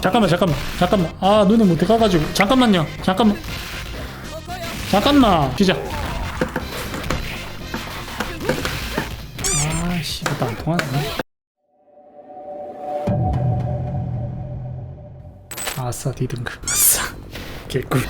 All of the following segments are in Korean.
잠깐만 잠깐만 잠깐만. 아 눈을 못 가가지고. 잠깐만요. 잠깐만. 잠깐만. 시작 아씨 이것도 안 통하네. 아싸 D등급. 아싸. 개꿀.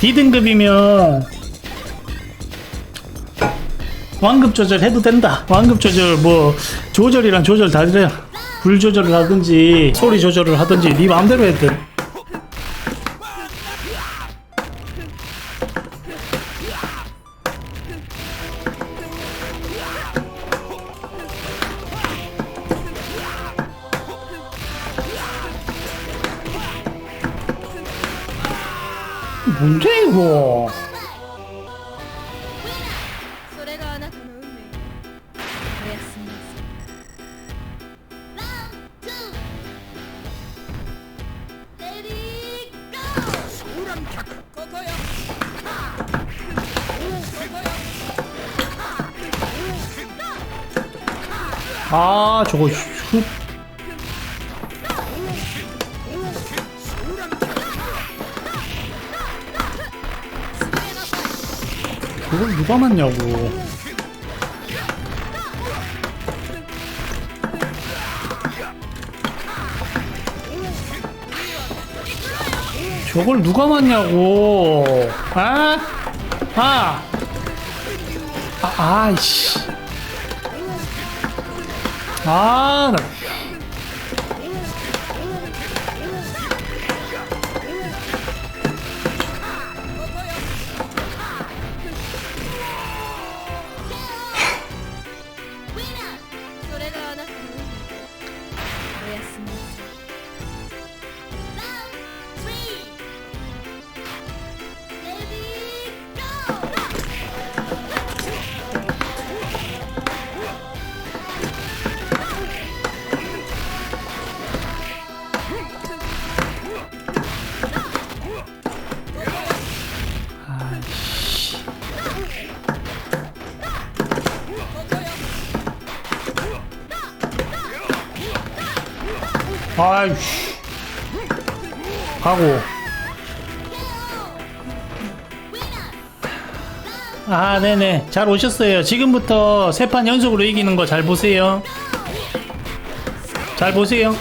D등급이면 완급 조절 해도 된다. 완급 조절 뭐 조절이랑 조절 다 돼요. 불 조절을 하든지 소리 조절을 하든지 네 마음대로 해도 돼. 뭔데 이거? 아 저거 흡 그걸 누가 맞냐고. 저걸 누가 맞냐고. 아? 아! 아, 아이씨 아, 나.「 아이씨. 가고. 아, 네네. 잘 오셨어요. 지금부터 세 판 연속으로 이기는 거 잘 보세요. 잘 보세요.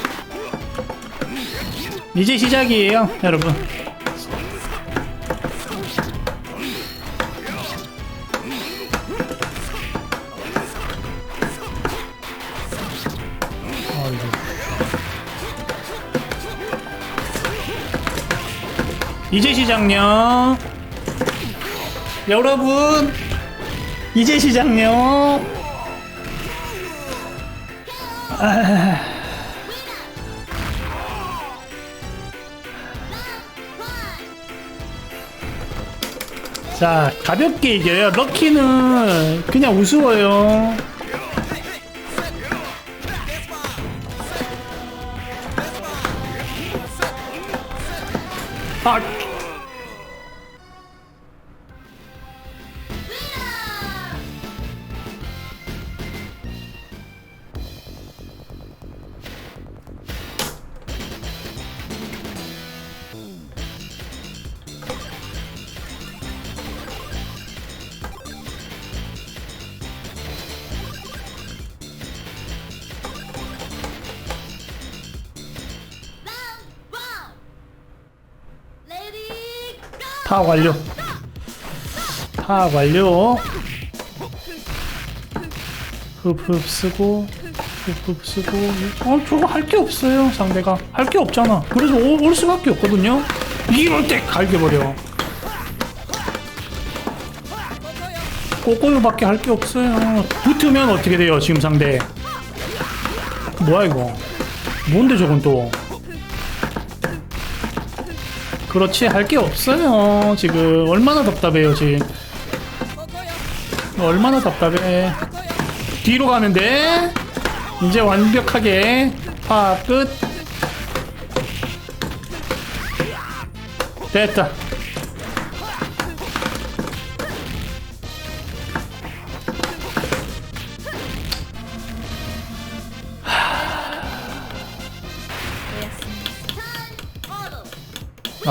이제 시작이에요, 여러분. 이제 시작요. 여러분, 이제 시작요. 아. 자, 가볍게 이겨요. 럭키는 그냥 우스워요. 아, 타 완료. 타 완료. 흡흡 쓰고 흡흡 쓰고. 어 저거 할 게 없어요 상대가. 할 게 없잖아. 그래서 오- 올 수밖에 없거든요. 이럴 때 갈겨버려. 꼬꼬요밖에 할 게 없어요. 붙으면 어떻게 돼요 지금 상대? 뭐야 이거? 뭔데 저건 또 그렇지 할 게 없어요 지금. 얼마나 답답해요 지금. 얼마나 답답해. 뒤로 가면 돼 이제 완벽하게 파끝. 됐다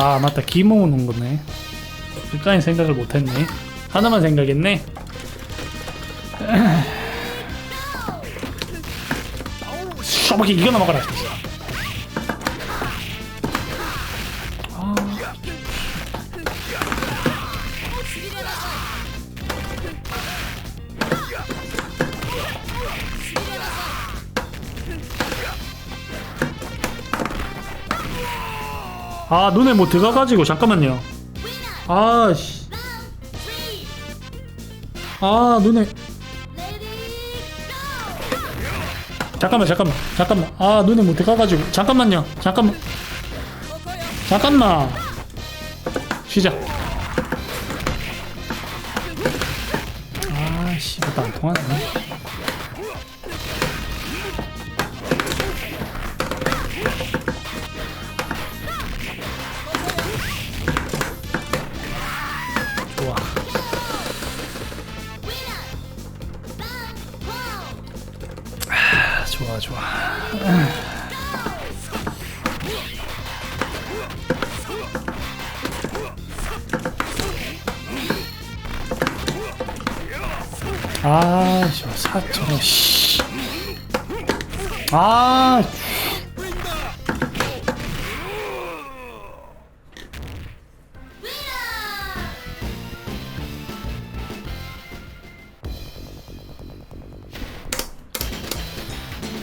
아 맞다. 기 모으는 거네. 끝까지 생각을 못했네. 하나만 생각했네. 이거나 먹어라. 아, 아 눈에 뭐 들어가가지고 잠깐만요. 아씨. 아 눈에. 잠깐만 잠깐만 잠깐만. 아 눈에 못 들어가가지고. 잠깐만요 잠깐만. 잠깐만. 쉬자 아씨 이것도 안 통하네 아, 저 사처럼 씨. 아,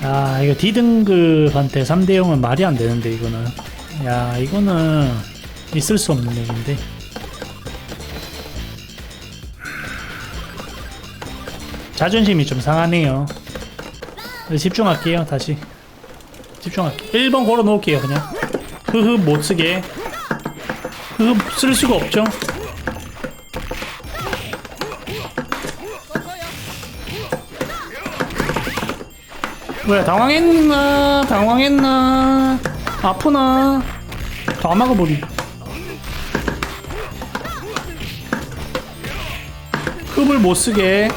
아, 이거 D등급한테 3대 0은 말이 안 되는데, 이거는. 야, 이거는 있을 수 없는 얘기인데. 자존심이 좀 상하네요. 그래서 집중할게요, 다시. 집중할게요. 1번 걸어 놓을게요, 그냥. 흐흐, 못 쓰게. 흐흐, 쓸 수가 없죠. 왜, 당황했나? 당황했나? 아프나? 다 막아버리. 흡을 못 쓰게.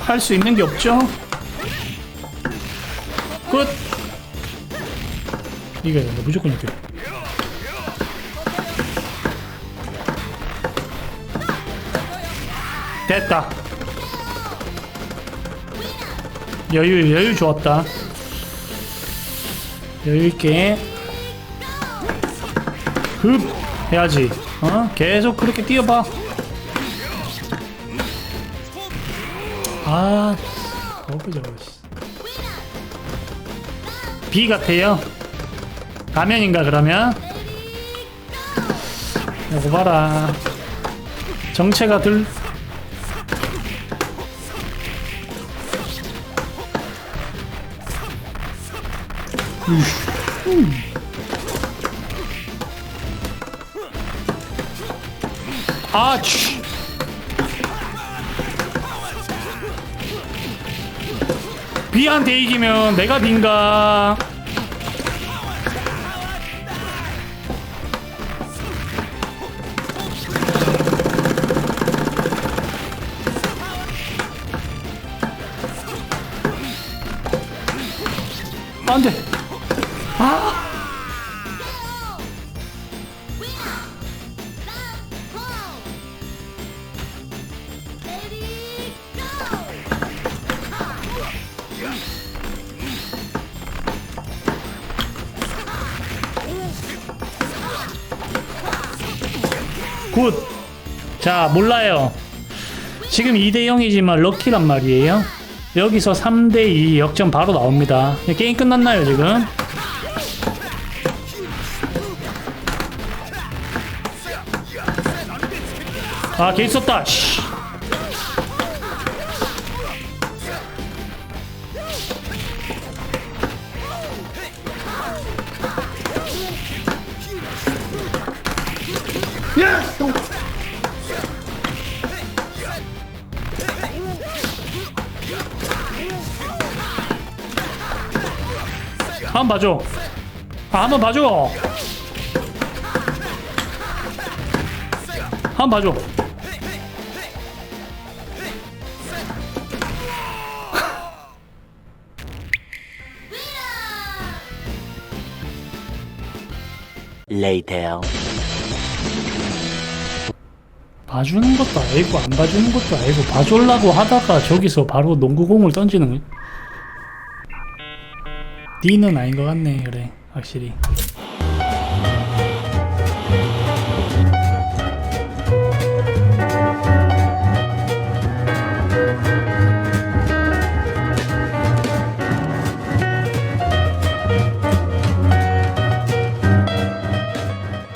할 수 있는 게 없죠? 끝! 이겨야 된다, 무조건 이겨. 됐다. 여유, 여유 좋았다. 여유있게. 흡! 해야지. 어? 계속 그렇게 뛰어봐. 아, 너무 저거. B 같아요. 가면인가 그러면? 이거 봐라. 정체가 들. 음. 아, 치. B한테 이기면 내가 딘가? 안돼. 아 굿. 자, 몰라요. 지금 2대 0이지만 럭키란 말이에요. 여기서 3대 2 역전 바로 나옵니다. 게임 끝났나요, 지금? 아, 개 있었다. 씨. 한 번 봐줘. 아, 한 번 봐줘. 한 번 봐줘. later. 봐주는 것도 아니고 안 봐주는 것도 아니고 봐주려고 하다가 저기서 바로 농구공을 던지는 거. D는 아닌 것 같네 그래 확실히